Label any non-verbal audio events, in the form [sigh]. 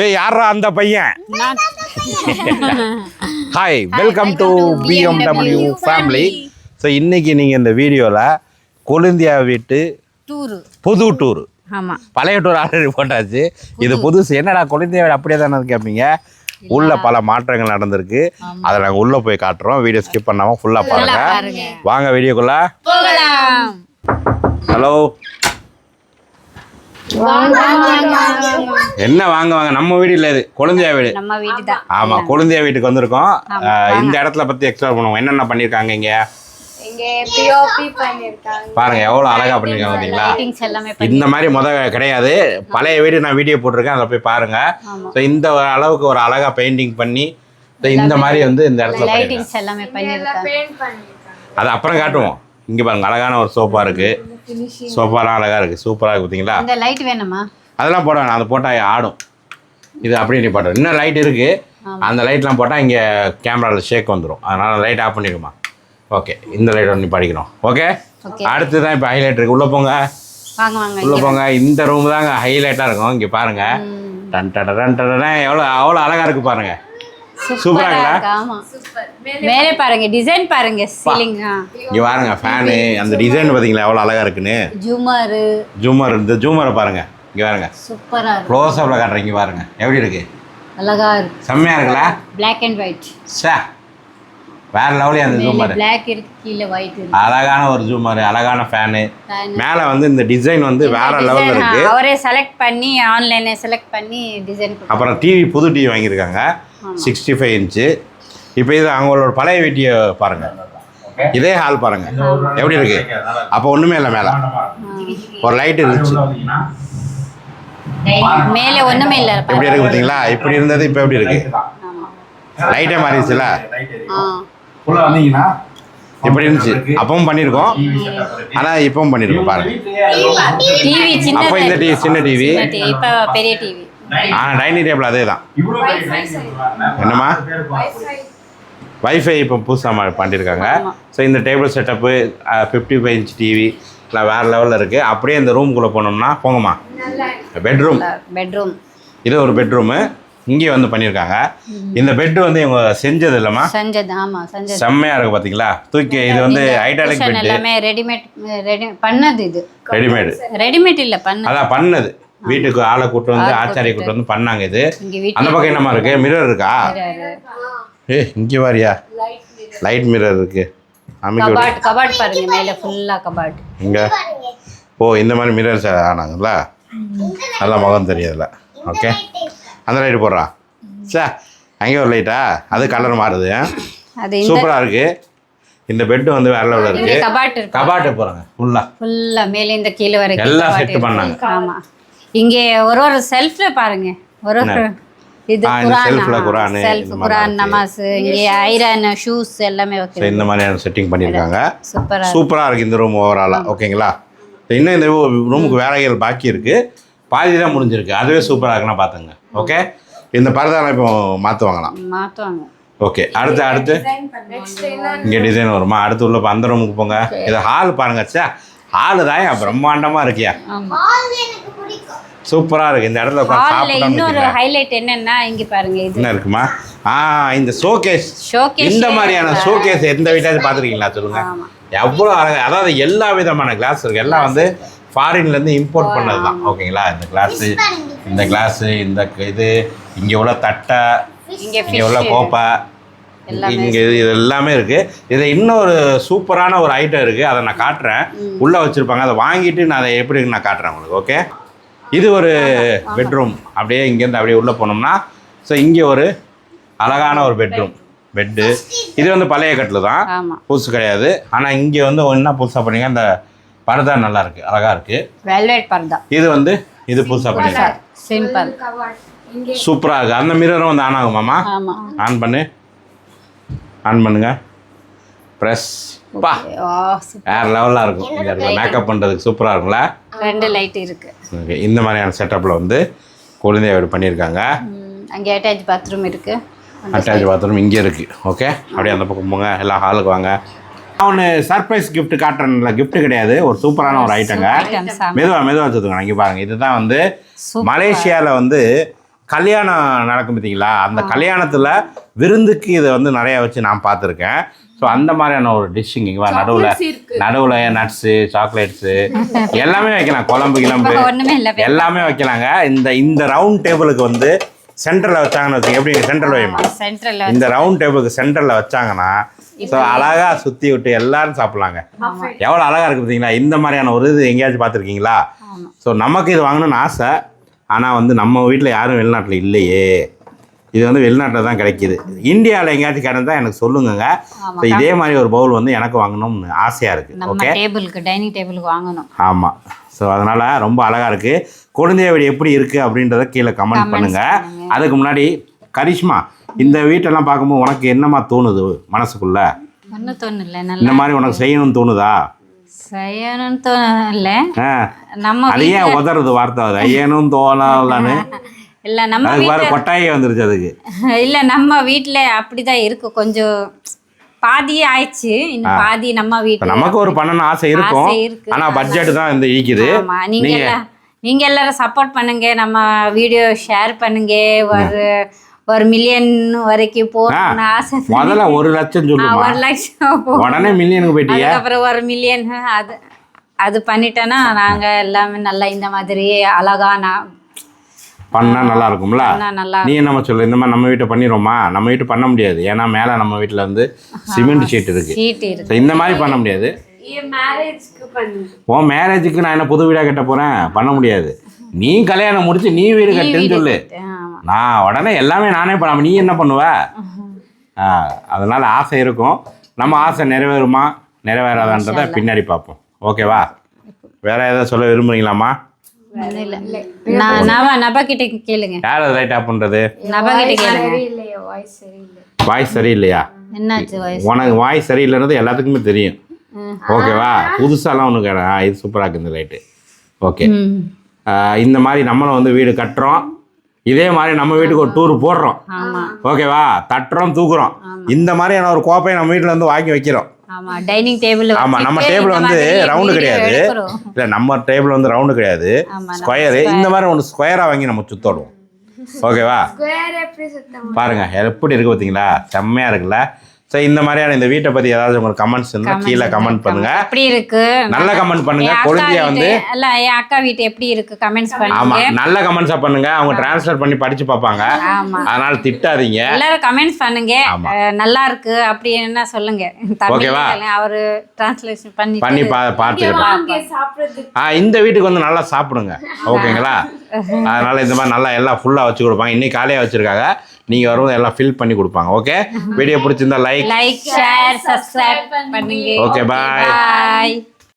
ஏய் யாரா அந்த பையன்? Hi welcome to BMW family so இன்னைக்கு நீங்கள் இந்த வீடியோவில் கொழுந்தியா வீட்டு டூரு. புது டூர். ஆமா. பழைய டூர் ஆல்ரெடி போட்டாச்சு. இது புதுசு. என்னடா கொழுந்தியா வீடு அப்படியே தானே கேட்பீங்க உள்ள பல மாற்றங்கள் நடந்திருக்கு. அதை நாங்கள் உள்ளே போய் காட்டுறோம். வீடியோ ஸ்கிப் பண்ணாமல் ஃபுல்லாக பாருங்க. வாங்க வீடியோக்குள்ள. ஹலோ என்ன வாங்க வாங்க? நம்ம வீடு இல்லை இது. கொழுந்தியா வீடு. நம்ம வீடு தான் ஆமாம் கொழுந்தியா வீட்டுக்கு வந்திருக்கோம். இந்த இடத்துல பற்றி எக்ஸ்ப்ளோர் பண்ணுவோம். என்னென்ன பண்ணியிருக்காங்க இங்கே? பண்ணிருக்காங்க. பாருங்க எவ்வளோ அழகாக பண்ணியிருக்காங்க பார்த்தீங்களா லைட்டிங்ஸ் எல்லாமே பண்ணி இந்த மாதிரி முத கிடையாது. பழைய வீடு நான் வீடியோ போட்டிருக்கேன் அதை போய் பாருங்க. ஸோ இந்த ஒரு அளவுக்கு ஒரு அழகா பெயிண்டிங் பண்ணி இந்த மாதிரி வந்து இந்த இடத்துல பண்ணிருக்காங்க. லைட்டிங்ஸ் எல்லாமே பண்ணியிருக்காங்க பெயிண்ட் பண்ணிருக்காங்க. அது அப்புறம் காட்டுவோம். இங்க பாருங்க அழகான ஒரு சோஃபா இருக்கு. சோஃபாலாம் அழகா இருக்கு. சூப்பரா இருக்கு பார்த்தீங்களா இந்த லைட் வேணுமா? அதெல்லாம் போட வேணாம். அது போட்டால் ஆடும். இது அப்படியே நீ போட்டோம் இன்னும் லைட் இருக்கு. அந்த லைட்லாம் போட்டால் இங்கே கேமராவில் ஷேக் வந்துடும் அதனால லைட் ஆஃப் பண்ணிடுமா? ஓகே இந்த லைட் ஒன்று படிக்கணும். ஓகே அடுத்து தான் இப்போ ஹைலைட் இருக்கு. உள்ளே போங்க. உள்ள போங்க. இந்த ரூம் தாங்க ஹைலைட்டாக இருக்கும். இங்கே பாருங்க. டன் டட டன் டடன் எவ்வளோ அவ்வளோ அழகா இருக்கு பாருங்க. சூப்பரா? இருக்கு ஆமா. மேலே பாருங்க. டிசைன் பாருங்க சீலிங் இங்கே பாருங்க ஃபேனு அந்த டிசைன் பார்த்தீங்களா எவ்வளோ அழகா இருக்குன்னு? ஜூமரு ஜூமர் இந்த ஜூமரை பாருங்க இங்கே பாருங்க. சூப்பரா இருக்கு. க்ளோஸ் இங்கே பாருங்க. எப்படி இருக்கு? அழகா இருக்கு. செம்மையா இருக்குல்ல? Black அண்ட் ஒயிட் சே வேற லெவலியா அந்த ஜூமர் Black இருக்கு கீழே ஒயிட் இருக்கு. அழகான ஒரு ஜூமர் அழகான ஃபேனு. மேலே வந்து இந்த டிசைன் வந்து வேற லெவலில் Design, இருக்கு. அவரே செலக்ட் பண்ணி ஆன்லைன்ல செலக்ட் பண்ணி டிசைன் அப்புறம் டிவி புது டிவி வாங்கியிருக்காங்க. சிக்ஸ்டி ஃபைவ் இன்ச்சு இப்போ இது அவங்களோட பழைய வீட்டியை பாருங்க. இதே ஹால் பாருங்க. எப்படி இருக்கு? அப்போ ஒண்ணுமே இல்லை மேலே. ஒரு லைட் இருந்துச்சு. மேலே ஒண்ணுமே இல்ல. எப்படி இருக்கு பார்த்தீங்களா? இப்படி இருந்தது இப்போ எப்படி இருக்கு? லைட்டே மாறிடுச்சுல. உள்ள வந்தீங்கன்னா இப்படி இருந்துச்சு? அப்பவும் பண்ணியிருக்கோம் ஆனால் இப்பவும் பண்ணியிருக்கோம் பாருங்க. டிவி சின்ன அப்போ இந்த டிவி சின்ன டிவி இப்ப பெரிய டிவி ஆனால் டைனிங் டேபிள் அதே தான்? என்னம்மா? வைஃபை இப்போ புதுசாக பண்ணியிருக்காங்க. ஸோ இந்த table setup fifty five inch TV இல்லை வேறு லெவலில் இருக்குது அப்படியே இந்த ரூம்குள்ளே போனோம்னா போங்கம்மா. நல்லா பெட்ரூம் பெட்ரூம் இது ஒரு பெட்ரூமு இங்கே வந்து பண்ணியிருக்காங்க. இந்த பெட்டு வந்து இவங்க செஞ்சது இல்லைம்மா செஞ்சது ஆமா செஞ்சது. செம்மையாக இருக்குது பார்த்தீங்களா தூக்கி இது வந்து Cushion பெட்டு எல்லாமே ரெடிமேட் ரெடி பண்ணது இது. ரெடிமேடு ரெடிமேட் இல்ல பண்ணது. அதான் பண்ணது. வீட்டுக்கு ஆளை கூட்டு வந்து ஆச்சாரியை கூட்டு வந்து பண்ணாங்க இது. அந்த பக்கம் என்னம்மா இருக்கு? மிரர் இருக்கா? ஏ இங்கே வாரியா? லைட் மிரர் இருக்கு. கபாட் கபாட் பாருங்க மேல ஃபுல்லா கபாட் இங்கே. ஓ இந்த மாதிரி மிரர்ஸ் ஆனாங்கல்ல நல்லா முகம் தெரியாதுல ஓகே அந்த லைட்டு போடுறா. சே அங்கே ஒரு லைட்டா அது கலர் மாறுது. சூப்பராக இருக்கு. இந்த பெட்டு வந்து வேற லெவலில் இருக்கு. கபாட் இருக்கு. கபாட்டு போகிறாங்க ஃபுல்லாக ஃபுல்லா மேல இந்த கீழே வரைக்கும் எல்லாம் செட். பண்ணாங்க. ஆமா. இங்க ஒரு ஒரு செல்ஃப்ல பாருங்க. ஒரு ஒரு இது குரான், செல்ஃப் குரான். நமாஸ் இங்க ஐரன் ஷூஸ் எல்லாமே வைக்கிறது. இந்த மாதிரியான செட்டிங் பண்ணியிருக்காங்க. சூப்பரா சூப்பராக இருக்குது இந்த ரூம் ஓவராலாக ஓகேங்களா இன்னும் இந்த ரூமுக்கு வேலைகள் பாக்கி இருக்குது பாதி தான் முடிஞ்சிருக்கு. அதுவே சூப்பராக இருக்குன்னா பார்த்துங்க ஓகே இந்த பரதாலாம் இப்போ மாற்றுவாங்களாம் மாத்துவாங்க. ஓகே அடுத்து அடுத்து? இங்கே டிசைன் வருமா? அடுத்து உள்ள அந்த ரூமுக்கு போங்க. இது ஹால் பாருங்க சே ஹாலு தான் பிரம்மாண்டமாக இருக்கியா? ஆமா. சூப்பராக இருக்குது இந்த இடத்துல உட்காந்து ஹால்ல இன்னொரு ஹைலைட் என்னன்னா இங்க பாருங்க இது. என்ன இருக்குமா? ஆ இந்த ஷோகேஸ் ஷோகேஸ் இந்த மாதிரியான ஷோகேஸ் எந்த வீட்டாவது பார்த்துருக்கீங்களா? சொல்லுங்க. ஆமா. எவ்வளோ அழகா அதாவது எல்லா விதமான கிளாஸ் இருக்கு. எல்லாம் வந்து ஃபாரின்லேருந்து இம்போர்ட் பண்ணது தான் ஓகேங்களா இந்த கிளாஸு இந்த கிளாஸு இந்த இது இங்கே உள்ள தட்டை இங்க உள்ள. கோப்பை இங்கே இது இது எல்லாமே இருக்குது இது இன்னொரு சூப்பரான ஒரு ஐட்டம் இருக்குது அதை நான் காட்டுறேன். உள்ளே வச்சுருப்பாங்க. அதை வாங்கிட்டு நான் அதை எப்படி நான் காட்டுறேன் உங்களுக்கு ஓகே இது ஒரு பெட்ரூம் அப்படியே இங்கேருந்து அப்படியே உள்ளே போனோம்னா ஸோ இங்கே ஒரு அழகான ஒரு பெட்ரூம் பெட்டு இது. வந்து பழைய கட்டில் தான் புதுசு கிடையாது. ஆனால் இங்கே வந்து என்ன புதுசாக பண்ணீங்க? அந்த பரதா நல்லா இருக்கு அழகா இருக்கு வெல்வெட் பர்தா. இது வந்து இது புதுசாக பண்ணிருக்காங்க. சிம்பிள் சூப்பராக இருக்கு. அந்த மிரரும் வந்து ஆன் ஆகுமாமா ஆமா. ஆன் பண்ணு. ஆன் பண்ணுங்க. ப்ரெஸ் பா. Super. வேற லெவலாக இருக்கும். இந்த இடத்துல மேக்கப் பண்ணுறதுக்கு சூப்பராக இருக்கும்ல? ரெண்டு லைட் இருக்கு. ஓகே இந்த மாதிரியான செட்டப்பில் வந்து குழந்தைய வீடு பண்ணியிருக்காங்க அங்க அட்டாச் பாத்ரூம் இருக்கு. அட்டாச் பாத்ரூம் இங்கே இருக்குது ஓகே அப்படியே அந்த பக்கம் போங்க. எல்லாம் ஹாலுக்கு வாங்க. அவனு சர்ப்ரைஸ் gift காட்டுறேன்ல. Gift கிடையாது. ஒரு சூப்பரான ஒரு ஐட்டங்க. மெதுவா மெதுவா வச்சுக்கோங்க இங்கே பாருங்க. இதுதான் வந்து. மலேசியாவில் வந்து கல்யாணம் நடக்கும் பார்த்தீங்களா அந்த கல்யாணத்தில் விருந்துக்கு இதை வந்து நிறைய வச்சு நான் பார்த்துருக்கேன். ஸோ அந்த மாதிரியான ஒரு டிஷ்ஷுங்க இங்கே நடுவில். நடுவில் நட்ஸு சாக்லேட்ஸு எல்லாமே வைக்கலாம். குழம்பு கிளம்பு [laughs] ஒண்ணுமே இல்ல எல்லாமே வைக்கலாங்க. இந்த இந்த ரவுண்ட் டேபிளுக்கு வந்து சென்டரில் வச்சாங்கன்னு வச்சுங்க எப்படி சென்டரில் வைமா சென்ட்ரல்ல இந்த ரவுண்ட் டேபிளுக்கு சென்டரில் வச்சாங்கன்னா ஸோ அழகாக சுற்றி விட்டு எல்லாரும் சாப்பிட்லாங்க. எவ்வளோ அழகாக இருக்குது பார்த்தீங்களா? இந்த மாதிரியான ஒரு இது எங்கேயாச்சும் பார்த்துருக்கீங்களா? ஸோ நமக்கு இது வாங்கணும்னு ஆசை. ஆனால் வந்து நம்ம வீட்டில் யாரும் வெளிநாட்டில் இல்லையே. இது வந்து வெளிநாட்டில் தான் கிடைக்கிது. இந்தியாவில் எங்கேயாச்சும் கிடந்தா எனக்கு சொல்லுங்கங்க. ஸோ இதே மாதிரி ஒரு பவுல் வந்து எனக்கு வாங்கணும்னு ஆசையாக இருக்குது ஓகே டேபிளுக்கு டைனிங் டேபிளுக்கு வாங்கணும். ஆமாம் ஸோ அதனால் ரொம்ப அழகாக இருக்குது குழந்தைய வீடு எப்படி இருக்குது அப்படின்றத கீழே கமெண்ட் பண்ணுங்கள் பண்ணுங்க. அதுக்கு முன்னாடி கரிஷ்மா இந்த வீட்டெல்லாம் பார்க்கும்போது உனக்கு என்னம்மா தோணுது மனசுக்குள்ள? இந்த மாதிரி உனக்கு செய்யணும்னு தோணுதா? செய்யணும்னு தோணல. நம்ம அது ஏன் உதறது வார்த்தை அது? ஐயனும் தோணலான்னு [laughs] இல்ல நம்ம வேறு கொட்டாயே வந்துருச்சு அதுக்கு. [laughs] இல்ல நம்ம வீட்ல அப்படிதான் இருக்கு. கொஞ்சம் பாதியே ஆயிடுச்சு. இன்னும் பாதி நம்ம வீட்ல நமக்கு ஒரு பண்ணணும் ஆசை இருக்கும். ஆனால் பட்ஜெட் தான் இந்த ஈக்குது. ஆமா. நீங்க நீங்க- எல்லாம் நீங்க எல்லாரும் சப்போர்ட் பண்ணுங்க. நம்ம வீடியோ ஷேர் பண்ணுங்க. ஒரு ஒரு மில்லியன் வரைக்கும் போகணும்னு ஆசை. முதல்ல ஒரு லட்சம் சொல்லுமா? ஒரு லட்சம் உடனே மில்லியனுக்கு போயிட்டீங்க அதுக்கப்புறம் ஒரு மில்லியன் அது அது பண்ணிட்டோன்னா நாங்க எல்லாமே நல்லா இந்த மாதிரி அழகா நான் பண்ணா நல்லா இருக்கும்ல நீ என்னம்மா சொல்லு இந்த மாதிரி நம்ம வீட்டை பண்ணிடுவோமா நம்ம வீட்டு பண்ண முடியாது. ஏன்னா மேலே நம்ம வீட்டில் வந்து சிமெண்ட் ஷீட் இருக்கு. இந்த மாதிரி பண்ண முடியாது. உன் மேரேஜுக்கு நான் என்ன புது வீடாக கட்ட போகிறேன் பண்ண முடியாது. நீ கல்யாணம் முடிச்சு நீ வீடு கட்டுன்னு சொல்லு. நான் உடனே எல்லாமே நானே பண்ண நீ என்ன பண்ணுவ? அதனால ஆசை இருக்கும். நம்ம ஆசை நிறைவேறுமா? நிறைவேறாதான்றதை பின்னாடி பார்ப்போம். ஓகேவா? வேற ஏதாவது சொல்ல விரும்புறீங்களாம்மா? வாய்ஸ் சரியில்லை. வாய்ஸ் சரியில்லையா? உனக்கு வாய்ஸ் சரியில்லைன்றது எல்லாத்துக்குமே தெரியும். ஓகேவா புதுசாலாம் ஒன்று கேட. இது சூப்பராக இருக்குது இந்த லைட்டு ஓகே இந்த மாதிரி நம்மளும் வந்து வீடு கட்டுறோம். இதே மாதிரி நம்ம வீட்டுக்கு ஒரு டூர் போடுறோம். ஆமா. ஓகேவா தட்டுறோம் தூக்குறோம். இந்த மாதிரியான ஒரு கோப்பையை நம்ம வீட்டில் வந்து வாங்கி வைக்கிறோம். ஆமா டைனிங் டேபிள் ஆமாம் நம்ம டேபிள் வந்து ரவுண்டு கிடையாது. இல்லை நம்ம டேபிள் வந்து ரவுண்டு கிடையாது. ஆமா, ஸ்கொயரு இந்த மாதிரி ஒன்று ஸ்கொயராக வாங்கி நம்ம சுத்தோடுவோம். [laughs] ஓகேவா ஸ்கொயர் பாருங்க எப்படி இருக்கு பார்த்தீங்களா செம்மையாக இருக்குல்ல? ஸோ இந்த மாதிரியான இந்த வீட்டை பற்றி ஏதாவது உங்களுக்கு கமெண்ட்ஸ் இருந்தால் கீழே கமெண்ட் பண்ணுங்க. எப்படி இருக்கு. நல்ல கமெண்ட் பண்ணுங்க. குழந்தைய வந்து இல்ல என் அக்கா வீட்டு எப்படி இருக்கு? கமெண்ட்ஸ் ஆமா பண்ணுங்க. நல்ல கமெண்ட்ஸா பண்ணுங்க. அவங்க டிரான்ஸ்லேட் பண்ணி படிச்சு பார்ப்பாங்க. ஆமா. அதனால திட்டாதீங்க. எல்லாரும் கமெண்ட்ஸ் பண்ணுங்க. நல்லா இருக்கு அப்படின்னு சொல்லுங்க? ஓகேவா? அவரு டிரான்ஸ்லேஷன் பண்ணி பண்ணி பா பார்த்துக்கிட்டோம் வாங்க சாப்பிடுறதுக்கு. ஆ இந்த வீட்டுக்கு வந்து நல்லா சாப்பிடுங்க. ஓகேங்களா [laughs] அதனால இந்த மாதிரி நல்லா எல்லாம் ஃபுல்லாக வச்சு கொடுப்பாங்க. இன்னைக்கு காலையாக வச்சிருக்காங்க. நீங்கள் வரும்போது எல்லாம் ஃபில் பண்ணி கொடுப்பாங்க ஓகே வீடியோ [laughs] பிடிச்சிருந்தா லைக் லைக் ஷேர் சப்ஸ்கிரைப் பண்ணுங்க. bye. பாய்